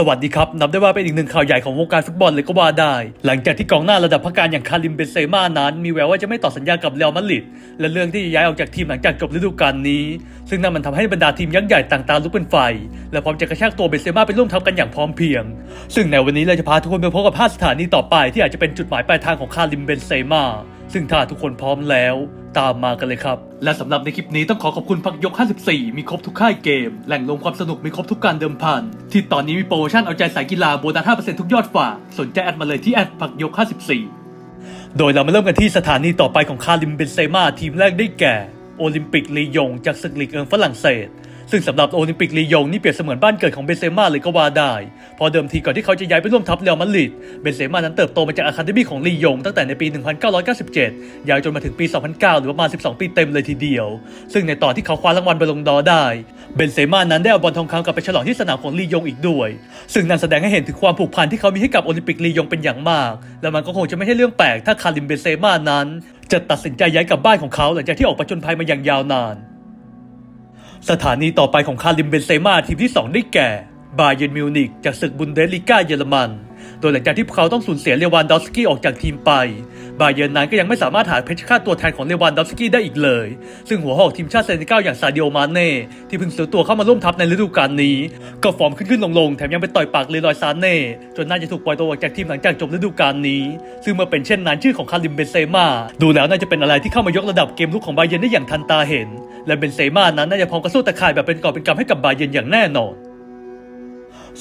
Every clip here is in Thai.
สวัสดีครับ นับได้ว่าเป็นอีกหนึ่งข่าวใหญ่ของวงการฟุตบอลเลยก็ว่าได้ หลังจากที่กองหน้าระดับพักการอย่างคาริมเบนเซม่านั้น มีแววว่าจะไม่ต่อสัญญากับเรอัลมาดริดและเรื่องที่จะย้ายออกจากทีมหลังจากจบฤดูกาลนี้ ซึ่งนั่นมันทำให้บรรดาทีมยักษ์ใหญ่ต่างตาลุกเป็นไฟ และพร้อมจะกระชากตัวเบนเซม่าไปร่วมทัพกันอย่างพร้อมเพียง ซึ่งในวันนี้เราจะพาทุกคนไปพบกับ5สถานีต่อไปที่อาจจะเป็นจุดหมายปลายทางของคาริมเบนเซม่าซึ่งถ้าทุกคนพร้อมแล้ว ตามมากันเลยครับ และสำหรับในคลิปนี้ต้องขอขอบคุณพักยก 54 มีครบทุกค่ายเกม แหล่งรวมความสนุกมีครบทุกการเดิมพัน ที่ตอนนี้มีโปรโมชั่นเอาใจสายกีฬาโบนัส5%ทุกยอดฝากสนใจแอดมาเลยที่แอดพักยก 54 โดยเรามาเริ่มกันที่สถานีต่อไปของคาริมเบนเซม่าทีมแรกได้แก่ โอลิมปิกลียงจากศึกลีกเอิงฝรั่งเศส ซึ่งสำหรับโอลิมปิกลียงนี่เปรียบเสมือนบ้านเกิดของเบนเซม่าเลยก็ว่าได้พอเดิมทีก่อนที่เขาจะย้ายไปร่วมทัพเรอัลมาดริดเบนเซม่านั้นเติบโตมาจากอะคาเดมี่ของลียงตั้งแต่ในปี 1997 ยาวจนมาถึงปี 2009 หรือประมาณ 12 ปีเต็มเลยทีเดียว ซึ่งในตอนที่เขาคว้ารางวัลบอลลงดอได้เบนเซม่านั้นได้เอาบอลทองคำกลับไปฉลองที่สนามของลียงอีกด้วย ซึ่งนั่นแสดงให้เห็นถึงความผูกพันที่เขามีให้กับโอลิมปิกลียงเป็นอย่างมาก และมันก็คงจะไม่ใช่เรื่องแปลกถ้าคาริมเบนเซม่านั้น จะตัดสินใจย้ายกลับบ้านของเขาหลังจากที่ออกประจนภัยมาอย่างยาวนาน สถานีต่อไปของคาริมเบนเซม่าทีมที่ 2 ได้แก่ บาเยร์นมิวนิกจากศึกบุนเดสลิก้าเยอรมัน โดยหลังจากที่พวกเขาต้องสูญเสียเลวานดอฟสกี้ออกจากทีมไป บาเยร์นนั้นก็ยังไม่สามารถหาเพชรฆาตตัวแทนของเลวานดอฟสกี้ได้อีกเลย ซึ่งหัวหอกทีมชาติเซเนกัลอย่างซาดิโอมาเน่ที่เพิ่งซื้อตัวเข้ามาร่วมทัพในฤดูกาลนี้ ก็ฟอร์มขึ้นขึ้นลงลงๆแถมยังไปต่อยปากเลรอยซานเน่จนน่าจะถูกปล่อยตัวออกจากทีมหลังจากจบฤดูกาลนี้ ซึ่งเมื่อเป็นเช่นนั้นชื่อของคาริมเบนเซม่าดูแล้วน่าจะเป็นอะไรที่เข้ามายกระดับเกมลุกของบาเยร์นได้อย่างทันตาเห็น และเบนเซม่านั้นน่าจะพร้อมกระสู้ตะข่ายแบบเป็นกอบเป็นกำให้กับบาเยร์นอย่างแน่นอน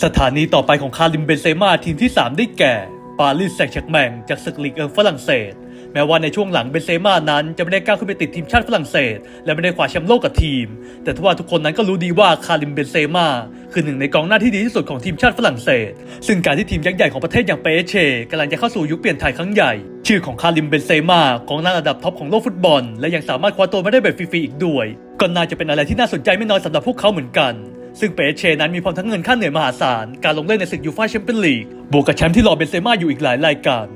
สถานีต่อไปของคาริมเบนเซม่าทีมที่ 3 ได้แก่ปารีสแซงต์แชร์กแมงจากศึกลีกเอิงฝรั่งเศส แม้ว่าในช่วงหลังเบนเซม่านั้นจะไม่ได้ก้าวขึ้นไปติดทีมชาติฝรั่งเศส และไม่ได้คว้าแชมป์โลกกับทีม แต่ทว่าทุกคนนั้นก็รู้ดีว่าคาริมเบนเซม่าคือหนึ่งในกองหน้าที่ดีที่สุดของทีมชาติฝรั่งเศส ซึ่งการที่ทีมยักษ์ใหญ่ของประเทศอย่างเปเชกำลังจะเข้าสู่ยุคเปลี่ยนถ่ายครั้งใหญ่ ชื่อของคาริมเบนเซม่ากองหน้าระดับท็อปของโลกฟุตบอล และยังสามารถคว้าตัวมาได้แบบฟรีๆอีกด้วยก็น่าจะเป็นอะไรที่น่าสนใจไม่น้อยสำหรับพวกเขาเหมือนกัน ซึ่งเปเชนั้นมีพร้อมทั้งเงินค่าเหนื่อยมหาศาล การลงเล่นในศึกยูฟ่าแชมเปี้ยนลีก บวกกับแชมป์ที่รอเบนเซม่าอยู่อีกหลายรายการ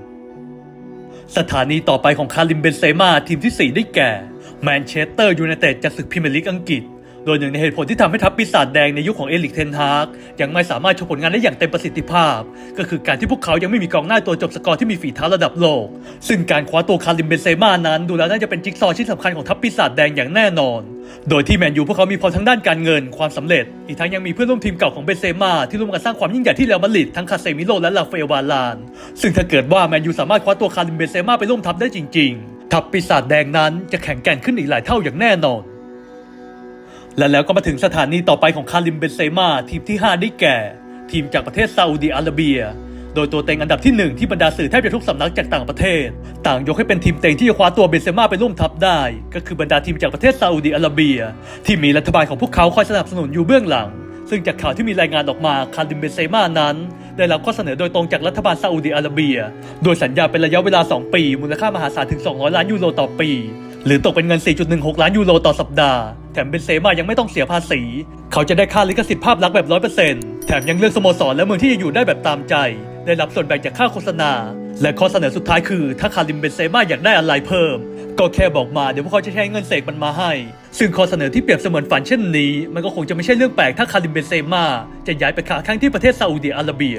สถานีต่อไปของคาริมเบนเซม่าทีมที่ 4 ได้แก่แมนเชสเตอร์ยูไนเต็ดจากศึกพรีเมียร์ลีกอังกฤษ โดยหนึ่งในเหตุผลที่ทำให้ทัพปีศาจแดงในยุคของเอลิกเทนฮากยังไม่สามารถโชว์ผลงานได้อย่างเต็มประสิทธิภาพ ก็คือการที่พวกเขายังไม่มีกองหน้าตัวจบสกอร์ที่มีฝีเท้าระดับโลก ซึ่งการคว้าตัวคาริมเบนเซม่านั้น ดูแล้วน่าจะเป็นจิ๊กซอว์ชิ้นสำคัญของทัพปีศาจแดงอย่างแน่นอน โดยที่แมนยูพวกเขามีพรทั้งด้านการเงินความสำเร็จ อีกทั้งยังมีเพื่อนร่วมทีมเก่าของเบนเซม่าที่ร่วมกันสร้างความยิ่งใหญ่ที่เรอัลมาดริดทั้งคาเซมิโลและลาเฟลวาลาน ซึ่งถ้าเกิดว่าแมนยูสามารถคว้าตัวคาริมเบนเซม่าไปร่วมทัพได้จริง ๆ ทัพปีศาจแดงนั้นจะแข็งแกร่งขึ้นอีกหลายเท่าอย่างแน่นอน และแล้วก็มาถึงสถานีต่อไปของคาริมเบนเซม่าทีมที่ 5 ได้แก่ ทีมจากประเทศซาอุดีอาระเบีย โดยตัวเต็งอันดับที่ 1 ที่บรรดาสื่อแทบจะทุกสำนักจากต่างประเทศ ต่างยกให้เป็นทีมเต็งที่จะคว้าตัวเบนเซม่าไปร่วมทัพได้ ก็คือบรรดาทีมจากประเทศซาอุดีอาระเบีย ที่มีรัฐบาลของพวกเขาคอยสนับสนุนอยู่เบื้องหลัง ซึ่งจากข่าวที่มีรายงานออกมาคาริมเบนเซม่านั้น ได้รับข้อเสนอโดยตรงจากรัฐบาลซาอุดีอาระเบีย โดยสัญญาเป็นระยะเวลา 2 ปี มูลค่ามหาศาลถึง 200 ล้านยูโรต่อปี หรือตกเป็นเงิน 4.16 ล้านยูโรต่อสัปดาห์ แถมเบนเซม่ายังไม่ต้องเสียภาษี เขาจะได้ค่าลิขสิทธิ์ภาพลักษณ์แบบ100%แถมยังเลือกสโมสรและเมืองที่จะอยู่ได้แบบตามใจ ได้รับส่วนแบ่งจากค่าโฆษณา และข้อเสนอสุดท้ายคือ ถ้าคาริมเบนเซม่าอยากได้อะไรเพิ่ม ก็แค่บอกมาเดี๋ยวพวกเขาจะใช้เงินเสกมันมาให้ ซึ่งข้อเสนอที่เปรียบเสมือนฝันเช่นนี้ มันก็คงจะไม่ใช่เรื่องแปลกถ้าคาริมเบนเซม่าจะย้ายไปค้าแข้งที่ประเทศซาอุดิอาระเบีย